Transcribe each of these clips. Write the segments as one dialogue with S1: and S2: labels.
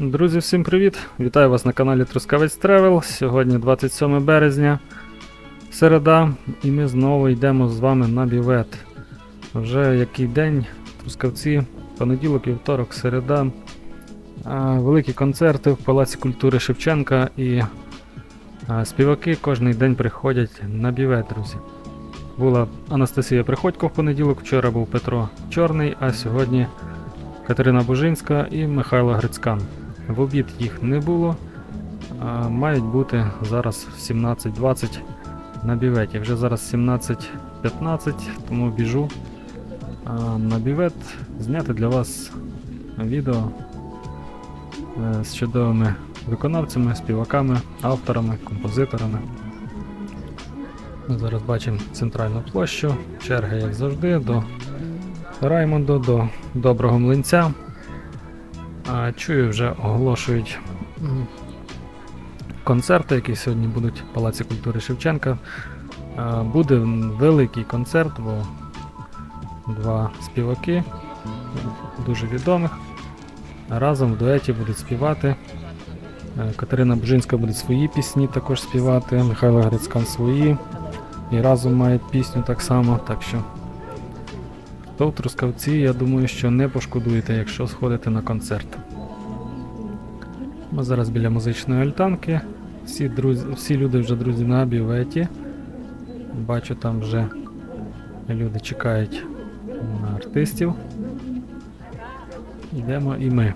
S1: Друзі, всім привіт! Вітаю вас на каналі Трускавець Тревел. Сьогодні 27 березня, середа, і ми знову йдемо з вами на бівет. Вже який день, Трускавці, понеділок вівторок, середа. Великі концерти в Палаці культури Шевченка і співаки кожен день приходять на бівет, друзі. Була Анастасія Приходько в понеділок, вчора був Петро Чорний, а сьогодні Катерина Бужинська і Михайло Грицькан. В обід їх не було, а мають бути зараз в 17.20 на біветі. Вже зараз 17.15, тому біжу на бівет зняти для вас відео е, з чудовими виконавцями, співаками, авторами, композиторами. Ми зараз бачимо центральну площу, черги, як завжди, до Раймонду, до доброго млинця. Чую, вже оголошують концерти, які сьогодні будуть в Палаці культури Шевченка. Буде великий концерт, бо два співаки дуже відомих. Разом в дуеті будуть співати. Катерина Бужинська буде свої пісні також співати, Михайло Грицькан свої. І разом мають пісню так само. Так що то в Трускавці, я думаю, що не пошкодуєте, якщо сходите на концерт. Ми зараз біля музичної альтанки. Всі, друзі, всі люди вже друзі на бюветі. Бачу, там вже люди чекають на артистів. Йдемо і ми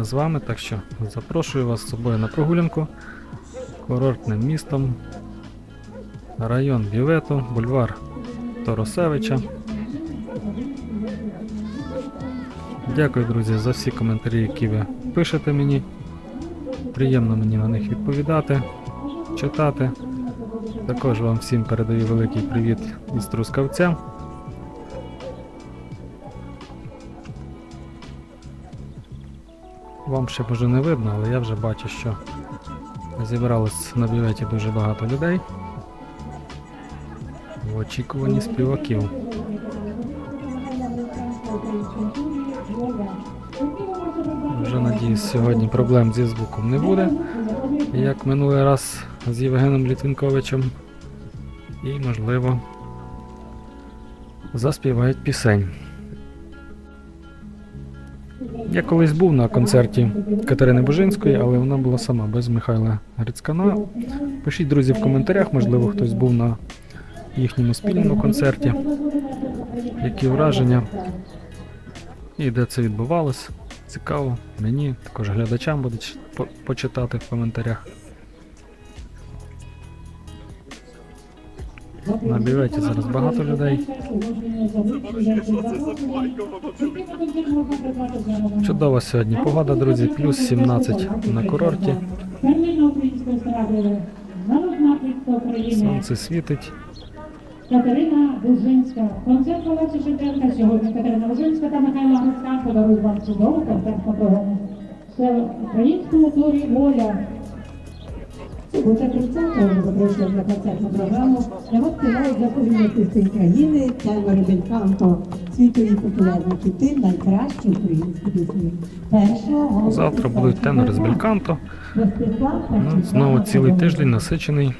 S1: з вами, так що запрошую вас з собою на прогулянку курортним містом, район Бювету, бульвар Торосевича. Дякую, друзі, за всі коментарі, які ви пишете мені. Приємно мені на них відповідати, читати. Також вам всім передаю великий привіт із Трускавця. Вам ще може не видно, але я вже бачу, що зібралось на бюветі дуже багато людей. В очікуванні співаків. Надіюсь, сьогодні проблем зі звуком не буде, як минулий раз з Євгеном Літвінковичем. І, можливо, заспівають пісень. Я колись був на концерті Катерини Божинської, але вона була сама без Михайла Грицькана. Пишіть, друзі, в коментарях, можливо, хтось був на їхньому спільному концерті. Які враження і де це відбувалось. Цікаво, мені, також глядачам буде по- почитати в коментарях. На зараз багато людей. Чудова сьогодні погода, друзі, плюс 17 на курорті. Сонце світить.
S2: Катерина Бужинська. Концерт Палаці Шевченка сьогодні Катерина Бужинська та Михайло Грицька подарують вам чудову концертну програму. Це українському турі воля.
S3: Субота 30-го ми запрошуємо на концертну програму. Для вас співають заповідні артисти країни, тенори Бельканто, світові популярні хіти, найкращі українські пісні. Першого
S1: Завтра будуть тенори з Бельканто. Ну, знову цілий тиждень насичений.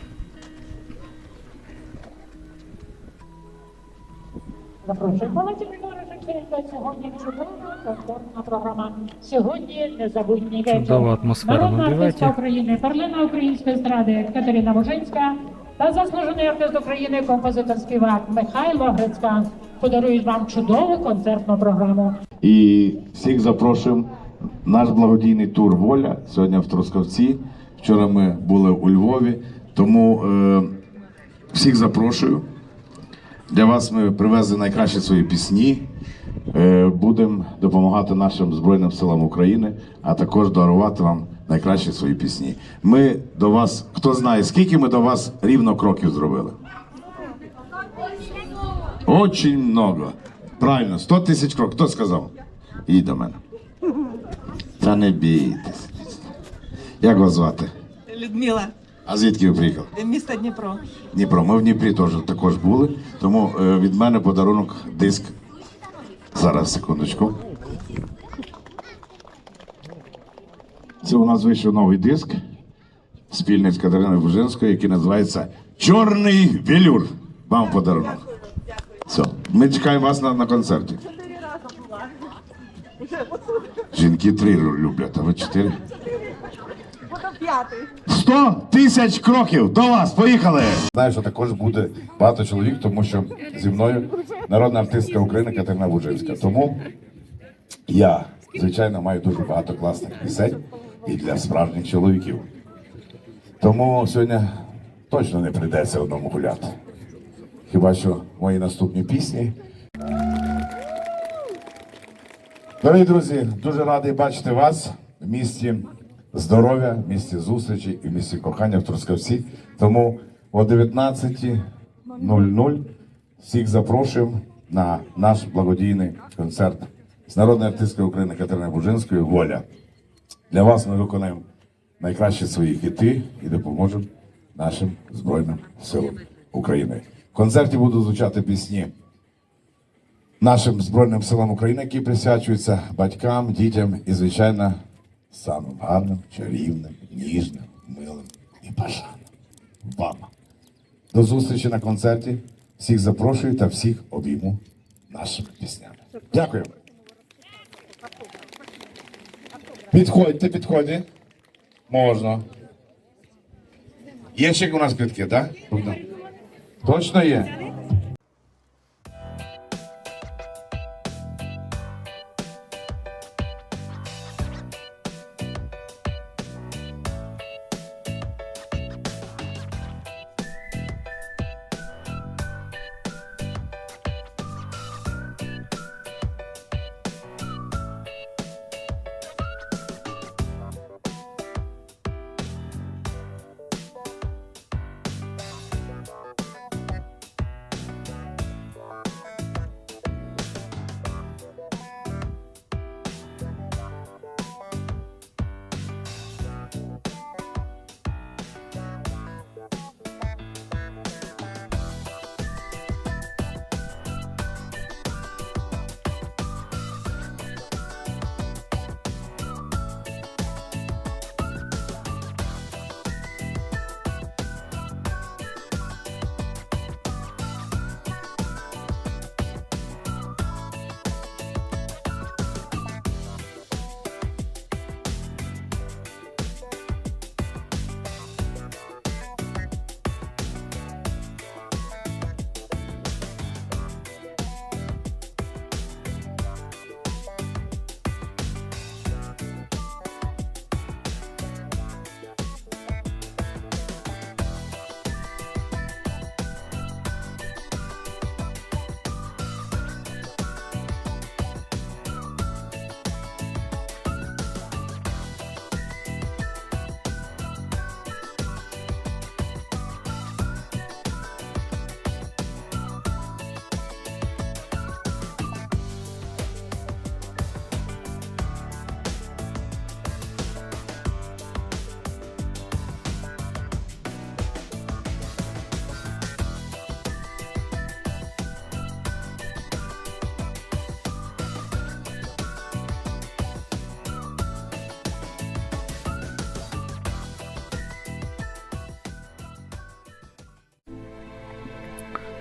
S2: Сьогодні чудова концертна програма. Сьогодні незабутній вечір.
S1: Чудова атмосфера на
S2: Народна
S1: бюветі.
S2: артистка України, перлина української естради Катерина Божинська та заслужений артист України, композитор співак Михайло Грицька подарують вам чудову концертну програму.
S4: І всіх запрошуємо. Наш благодійний тур Воля сьогодні в Трускавці. Вчора ми були у Львові. Тому е, всіх запрошую. Для вас ми привезли найкращі свої пісні. Е, будемо допомагати нашим Збройним силам України, а також дарувати вам найкращі свої пісні. Ми до вас, хто знає, скільки ми до вас рівно кроків зробили? Очень много. Правильно, 100 тисяч кроків. Хто сказав? Їдь до мене. Та не бійтесь. Як вас звати?
S5: Людмила,
S4: А звідки ви приїхали?
S5: місто Дніпро.
S4: Дніпро. Ми в Дніпрі теж також були, тому е, від мене подарунок диск. Зараз, секундочку. Це у нас вийшов новий диск спільний з Катериною Бужинською, який називається Чорний велюр. Вам подарунок. Все. Ми чекаємо вас на, на концерті. Жінки три люблять, а ви чотири.
S5: П'ятий.
S4: 100 тисяч кроків до вас. Поїхали! Знаю, що також буде багато чоловік, тому що зі мною народна артистка України Катерина Буджинська. Тому я, звичайно, маю дуже багато класних пісень і для справжніх чоловіків. Тому сьогодні точно не прийдеться одному гуляти. Хіба що мої наступні пісні. Дорогі друзі, дуже радий бачити вас в місті здоров'я, в місті зустрічі і в місті кохання в Трускавці. Тому о 19.00 всіх запрошуємо на наш благодійний концерт з народної артисткою України Катериною Бужинською Воля. Для вас ми виконаємо найкращі свої хіти і допоможемо нашим Збройним силам України. В концерті будуть звучати пісні нашим Збройним силам України, які присвячуються батькам, дітям і, звичайно, самим гарним, чарівним, ніжним, милим і бажаним вам. До зустрічі на концерті. Всіх запрошую та всіх обійму нашими піснями. Дякую. Підходьте, підходьте. Можна. Є ще у нас квитки, так? Точно є?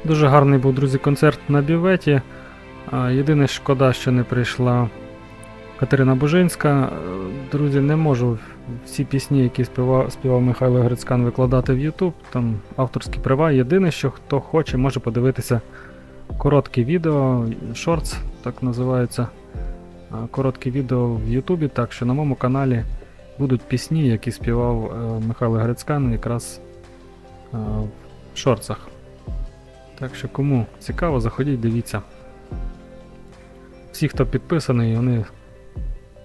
S1: Дуже гарний був, друзі, концерт на бюветі. А, Єдине шкода, що не прийшла Катерина Бужинська. Е, Друзі, не можу всі пісні, які співав, співав Михайло Грицькан, викладати в YouTube. Там авторські права. Єдине, що хто хоче, може подивитися коротке відео, шортс, так називається. Коротке відео в Ютубі, так що на моєму каналі будуть пісні, які співав е, Михайло Грицькан якраз е, в шорцах. Так що кому цікаво, заходіть, дивіться. Всі, хто підписаний, вони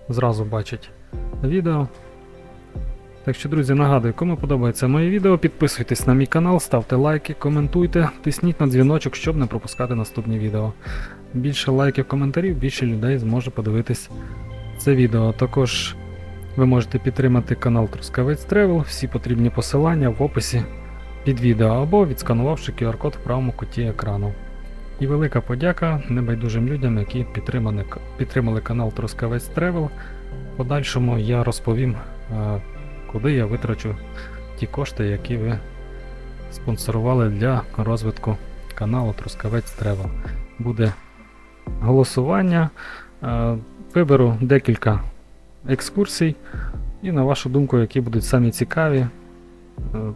S1: зразу бачать відео. Так що, друзі, нагадую, кому подобається моє відео, підписуйтесь на мій канал, ставте лайки, коментуйте, тисніть на дзвіночок, щоб не пропускати наступні відео. Більше лайків, коментарів, більше людей зможе подивитись це відео. Також ви можете підтримати канал Трускавець Тревел, всі потрібні посилання в описі під відео або відсканувавши QR-код в правому куті екрану. І велика подяка небайдужим людям, які підтримали, підтримали канал Трускавець Тревел. В подальшому я розповім е, куди я витрачу ті кошти, які ви спонсорували для розвитку каналу Трускавець Тревел. Буде голосування. е, Виберу декілька екскурсій і на вашу думку, які будуть самі цікаві,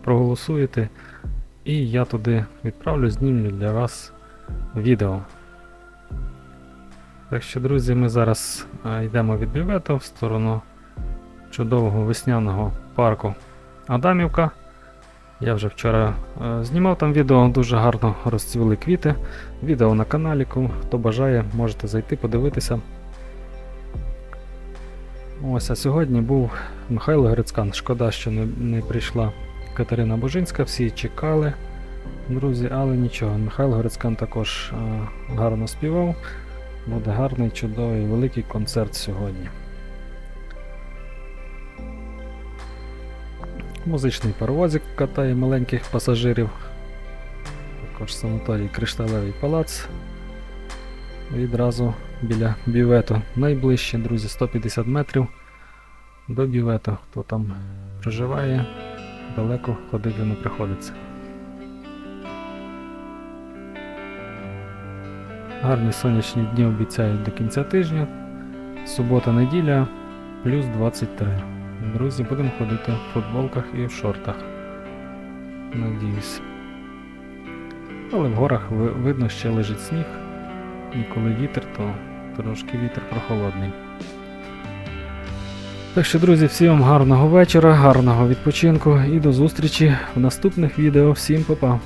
S1: проголосуєте. І я туди відправлю, знімлю для вас відео. Так що, друзі, ми зараз е, йдемо від бювету в сторону чудового весняного парку Адамівка. Я вже вчора е, знімав там відео, дуже гарно розцвіли квіти. Відео на каналі, хто бажає, можете зайти, подивитися. Ось, а сьогодні був Михайло Грицькан. Шкода, що не, не прийшла Катерина Божинська, всі чекали, друзі, але нічого. Михайло Грицькан також е, гарно співав. Буде гарний, чудовий, великий концерт сьогодні. Музичний паровозик катає маленьких пасажирів. Також санаторій Кришталевий палац. Відразу біля бювету. Найближче, друзі, 150 метрів до бювету. Хто там проживає, далеко ходити не приходиться. Гарні сонячні дні обіцяють до кінця тижня. Субота, неділя, плюс 23. Друзі, будемо ходити в футболках і в шортах. Надіюсь. Але в горах видно, ще лежить сніг. І коли вітер, то трошки вітер прохолодний. Так що, друзі, всім гарного вечора, гарного відпочинку і до зустрічі в наступних відео. Всім па-па!